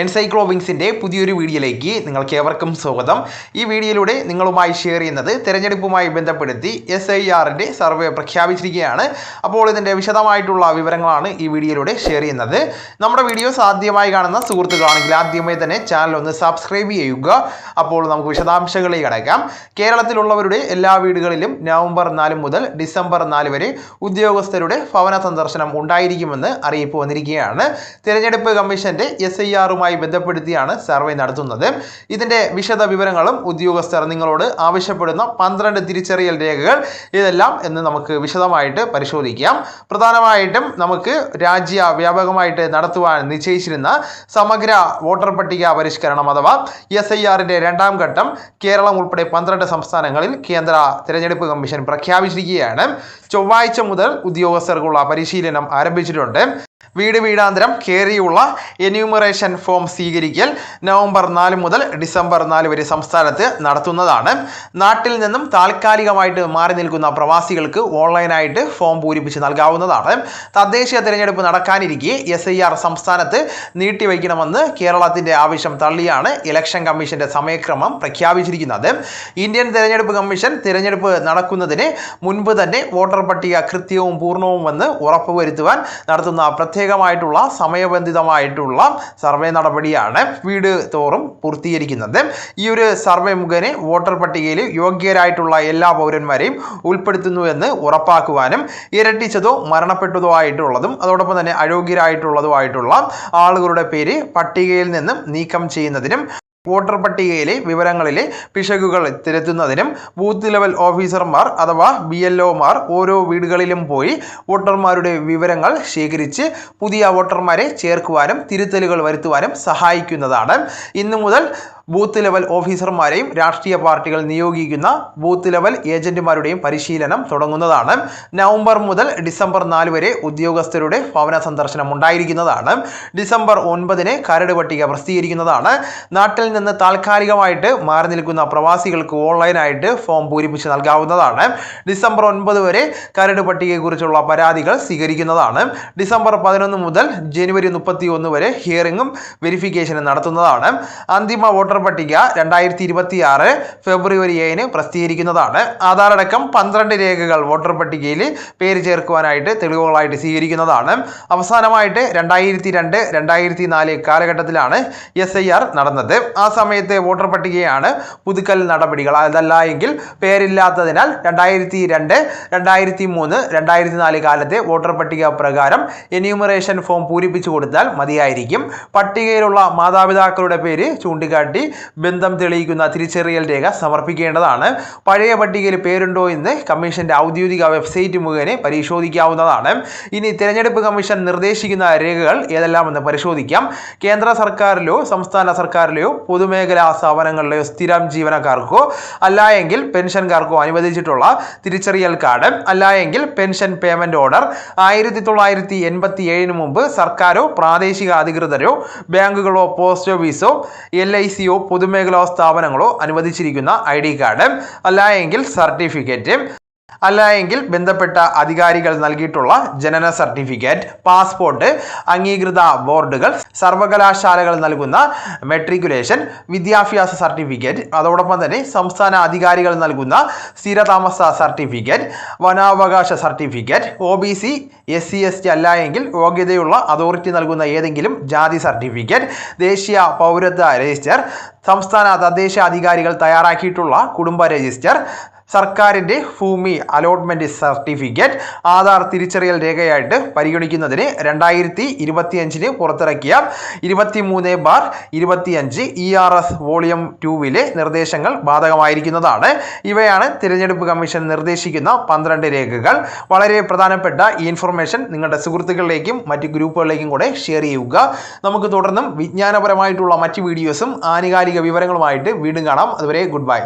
എൻസൈക്ലോവിങ്സിന്റെ പുതിയൊരു വീഡിയോയിലേക്ക് നിങ്ങൾക്ക് ഏവർക്കും സ്വാഗതം. ഈ വീഡിയോയിലൂടെ നിങ്ങളുമായി ഷെയർ ചെയ്യുന്നത് തിരഞ്ഞെടുപ്പുമായി ബന്ധപ്പെടുത്തി എസ് ഐ ആറിന്റെ സർവേ പ്രഖ്യാപിച്ചിരിക്കുകയാണ്. അപ്പോൾ ഇതിന്റെ വിശദമായിട്ടുള്ള വിവരങ്ങളാണ് ഈ വീഡിയോയിലൂടെ ഷെയർ ചെയ്യുന്നത്. നമ്മുടെ വീഡിയോ ആദ്യമായി കാണുന്ന സുഹൃത്തുക്കളാണെങ്കിൽ ആദ്യമായി തന്നെ ചാനൽ ഒന്ന് സബ്സ്ക്രൈബ് ചെയ്യുക. അപ്പോൾ നമുക്ക് വിശദാംശങ്ങളിലേക്ക് കടക്കാം കേരളത്തിലുള്ളവരുടെ എല്ലാ വീടുകളിലും നവംബർ നാല് മുതൽ ഡിസംബർ നാല് വരെ ഉദ്യോഗസ്ഥരുടെ ഭവന സന്ദർശനം ഉണ്ടായിരിക്കുമെന്ന് അറിയിപ്പ് വന്നിരിക്കുകയാണ്. തിരഞ്ഞെടുപ്പ് കമ്മീഷന്റെ എസ് ബന്ധപ്പെടുത്തിയാണ് സർവേ നടത്തുന്നത്. ഇതിന്റെ വിശദ വിവരങ്ങളും ഉദ്യോഗസ്ഥർ നിങ്ങളോട് ആവശ്യപ്പെടുന്ന പന്ത്രണ്ട് തിരിച്ചറിയൽ രേഖകൾ ഇതെല്ലാം എന്ന് നമുക്ക് വിശദമായിട്ട് പരിശോധിക്കാം. പ്രധാനമായിട്ടും നമുക്ക് രാജ്യ വ്യാപകമായിട്ട് നടത്തുവാൻ നിശ്ചയിച്ചിരുന്ന സമഗ്ര വോട്ടർ പട്ടിക പരിഷ്കരണം അഥവാ എസ് ഐ ആറിന്റെ രണ്ടാം ഘട്ടം കേരളം ഉൾപ്പെടെ പന്ത്രണ്ട് സംസ്ഥാനങ്ങളിൽ കേന്ദ്ര തിരഞ്ഞെടുപ്പ് കമ്മീഷൻ പ്രഖ്യാപിച്ചിരിക്കുകയാണ്. ചൊവ്വാഴ്ച മുതൽ ഉദ്യോഗസ്ഥർക്കുള്ള പരിശീലനം ആരംഭിച്ചിട്ടുണ്ട്. വീട് വീടാന്തരം കയറിയുള്ള എന്യൂമറേഷൻ ഫോം സ്വീകരിക്കൽ നവംബർ നാല് മുതൽ ഡിസംബർ നാല് വരെ സംസ്ഥാനത്ത് നടത്തുന്നതാണ്. നാട്ടിൽ നിന്നും താൽക്കാലികമായിട്ട് മാറി നിൽക്കുന്ന പ്രവാസികൾക്ക് ഓൺലൈനായിട്ട് ഫോം പൂരിപ്പിച്ച് നൽകാവുന്നതാണ്. തദ്ദേശീയ തിരഞ്ഞെടുപ്പ് നടക്കാനിരിക്കെ എസ് ഐ ആർ സംസ്ഥാനത്ത് നീട്ടിവയ്ക്കണമെന്ന് കേരളത്തിന്റെ ആവശ്യം തള്ളിയാണ് ഇലക്ഷൻ കമ്മീഷന്റെ സമയക്രമം പ്രഖ്യാപിച്ചിരിക്കുന്നത്. ഇന്ത്യൻ തിരഞ്ഞെടുപ്പ് കമ്മീഷൻ തിരഞ്ഞെടുപ്പ് നടക്കുന്നതിന് മുൻപ് തന്നെ വോട്ടർ പട്ടിക കൃത്യവും പൂർണവുമെന്ന് ഉറപ്പുവരുത്തുവാൻ നടത്തുന്ന പ്രത്യേകമായിട്ടുള്ള സമയബന്ധിതമായിട്ടുള്ള സർവേ നടപടിയാണ് വീട് തോറും പൂർത്തീകരിക്കുന്നത്. ഈ ഒരു സർവേ മുഖേന വോട്ടർ പട്ടികയിൽ യോഗ്യരായിട്ടുള്ള എല്ലാ പൗരന്മാരെയും ഉൾപ്പെടുത്തുന്നു എന്ന് ഉറപ്പാക്കുവാനും ഇരട്ടിച്ചതോ മരണപ്പെട്ടതോ ആയിട്ടുള്ളതും അതോടൊപ്പം തന്നെ അയോഗ്യരായിട്ടുള്ളതുമായിട്ടുള്ള ആളുകളുടെ പേര് പട്ടികയിൽ നിന്നും നീക്കം ചെയ്യുന്നതിനും വോട്ടർ പട്ടികയിലെ വിവരങ്ങളിലെ പിശകുകൾ തിരുത്തുന്നതിനും ബൂത്ത് ലെവൽ ഓഫീസർമാർ അഥവാ ബി എൽ ഒമാർ ഓരോ വീടുകളിലും പോയി വോട്ടർമാരുടെ വിവരങ്ങൾ ശേഖരിച്ച് പുതിയ വോട്ടർമാരെ ചേർക്കുവാനും തിരുത്തലുകൾ വരുത്തുവാനും സഹായിക്കുന്നതാണ്. ഇന്നു മുതൽ ബൂത്ത് ലെവൽ ഓഫീസർമാരെയും രാഷ്ട്രീയ പാർട്ടികൾ നിയോഗിക്കുന്ന ബൂത്ത് ലെവൽ ഏജന്റുമാരുടെയും പരിശീലനം തുടങ്ങുന്നതാണ്. നവംബർ മുതൽ ഡിസംബർ നാല് വരെ ഉദ്യോഗസ്ഥരുടെ ഭവന സന്ദർശനം ഉണ്ടായിരിക്കുന്നതാണ്. ഡിസംബർ ഒൻപതിന് കരട് പട്ടിക പ്രസിദ്ധീകരിക്കുന്നതാണ്. നാട്ടിൽ നിന്ന് താൽക്കാലികമായിട്ട് മാറി നിൽക്കുന്ന പ്രവാസികൾക്ക് ഓൺലൈനായിട്ട് ഫോം പൂരിപ്പിച്ച് നൽകാവുന്നതാണ്. ഡിസംബർ ഒൻപത് വരെ കരട് പട്ടികയെക്കുറിച്ചുള്ള പരാതികൾ സ്വീകരിക്കുന്നതാണ്. ഡിസംബർ പതിനൊന്ന് മുതൽ ജനുവരി മുപ്പത്തി ഒന്ന് വരെ ഹിയറിംഗും വെരിഫിക്കേഷനും നടത്തുന്നതാണ്. അന്തിമ വോട്ടർ പട്ടിക രണ്ടായിരത്തി ഇരുപത്തി ആറ് ഫെബ്രുവരി ഏഴിന് പ്രസിദ്ധീകരിക്കുന്നതാണ്. ആധാറടക്കം പന്ത്രണ്ട് രേഖകൾ വോട്ടർ പട്ടികയിൽ പേര് ചേർക്കുവാനായിട്ട് തെളിവുകളായിട്ട് സ്വീകരിക്കുന്നതാണ്. അവസാനമായിട്ട് രണ്ടായിരത്തി രണ്ട് രണ്ടായിരത്തി നാല് കാലഘട്ടത്തിലാണ് എസ് ഐ ആർ നടന്നത്. ആ സമയത്തെ വോട്ടർ പട്ടികയാണ് പുതുക്കൽ നടപടികൾ. അതല്ല എങ്കിൽ പേരില്ലാത്തതിനാൽ രണ്ടായിരത്തി രണ്ട് രണ്ടായിരത്തി മൂന്ന് രണ്ടായിരത്തി നാല് കാലത്തെ വോട്ടർ പട്ടിക പ്രകാരം എന്യൂമറേഷൻ ഫോം പൂരിപ്പിച്ചു കൊടുത്താൽ മതിയായിരിക്കും. പട്ടികയിലുള്ള മാതാപിതാക്കളുടെ പേര് ചൂണ്ടിക്കാട്ടി ബന്ധം തെളിയിക്കുന്ന തിരിച്ചറിയൽ രേഖ സമർപ്പിക്കേണ്ടതാണ്. പഴയ പട്ടികയിൽ പേരുണ്ടോ എന്ന് കമ്മീഷന്റെ ഔദ്യോഗിക വെബ്സൈറ്റ് മുഖേന പരിശോധിക്കാവുന്നതാണ്. ഇനി തിരഞ്ഞെടുപ്പ് കമ്മീഷൻ നിർദ്ദേശിക്കുന്ന രേഖകൾ ഏതെല്ലാമെന്ന് പരിശോധിക്കാം. കേന്ദ്ര സർക്കാരിലോ സംസ്ഥാന സർക്കാരിലെയോ പൊതുമേഖലാ സ്ഥാപനങ്ങളിലെയോ സ്ഥിരം ജീവനക്കാർക്കോ അല്ലായെങ്കിൽ പെൻഷൻകാർക്കോ അനുവദിച്ചിട്ടുള്ള തിരിച്ചറിയൽ കാർഡ് അല്ലായെങ്കിൽ പെൻഷൻ പേയ്മെന്റ് ഓർഡർ ആയിരത്തി തൊള്ളായിരത്തി എൺപത്തി ഏഴിന് മുമ്പ് സർക്കാരോ പ്രാദേശിക അധികൃതരോ ബാങ്കുകളോ പോസ്റ്റ് ഓഫീസോ എൽ ഐ പൊതുമേഖലാ സ്ഥാപനങ്ങളോ അനുവദിച്ചിരിക്കുന്ന ഐ ഡി കാർഡ് അല്ല എങ്കിൽ സർട്ടിഫിക്കറ്റ്. അല്ല എങ്കിൽ ബന്ധപ്പെട്ട അധികാരികൾ നൽകിയിട്ടുള്ള ജനന സർട്ടിഫിക്കറ്റ് പാസ്പോർട്ട് അംഗീകൃത ബോർഡുകൾ സർവകലാശാലകൾ നൽകുന്ന മെട്രിക്കുലേഷൻ വിദ്യാഭ്യാസ സർട്ടിഫിക്കറ്റ് അതോടൊപ്പം തന്നെ സംസ്ഥാന അധികാരികൾ നൽകുന്ന സ്ഥിരതാമസ certificate വനാവകാശ certificate O B C S C S T അല്ല എങ്കിൽ യോഗ്യതയുള്ള അതോറിറ്റി നൽകുന്ന ഏതെങ്കിലും ജാതി സർട്ടിഫിക്കറ്റ് ദേശീയ പൗരത്വ രജിസ്റ്റർ സംസ്ഥാന തദ്ദേശ അധികാരികൾ തയ്യാറാക്കിയിട്ടുള്ള കുടുംബ രജിസ്റ്റർ സർക്കാരിന്റെ ഭൂമി അലോട്ട്മെന്റ് സർട്ടിഫിക്കറ്റ് ആധാർ തിരിച്ചറിയൽ രേഖയായിട്ട് പരിഗണിക്കുന്നതിന് രണ്ടായിരത്തി ഇരുപത്തിയഞ്ചിന് പുറത്തിറക്കിയ ഇരുപത്തി മൂന്ന് ബാർ ഇരുപത്തിയഞ്ച് ഇ ആർ എസ് വോളിയം ടൂവിലെ നിർദ്ദേശങ്ങൾ ബാധകമായിരിക്കുന്നതാണ്. ഇവയാണ് തിരഞ്ഞെടുപ്പ് കമ്മീഷൻ നിർദ്ദേശിക്കുന്ന പന്ത്രണ്ട് രേഖകൾ. വളരെ പ്രധാനപ്പെട്ട ഈ ഇൻഫർമേഷൻ നിങ്ങളുടെ സുഹൃത്തുക്കളിലേക്കും മറ്റ് ഗ്രൂപ്പുകളിലേക്കും കൂടെ ഷെയർ ചെയ്യുക. നമുക്ക് തുടർന്നും വിജ്ഞാനപരമായിട്ടുള്ള മറ്റ് വീഡിയോസും ആനുകാലിക വിവരങ്ങളുമായിട്ട് വീണ്ടും കാണാം. അതുവരെ ഗുഡ് ബൈ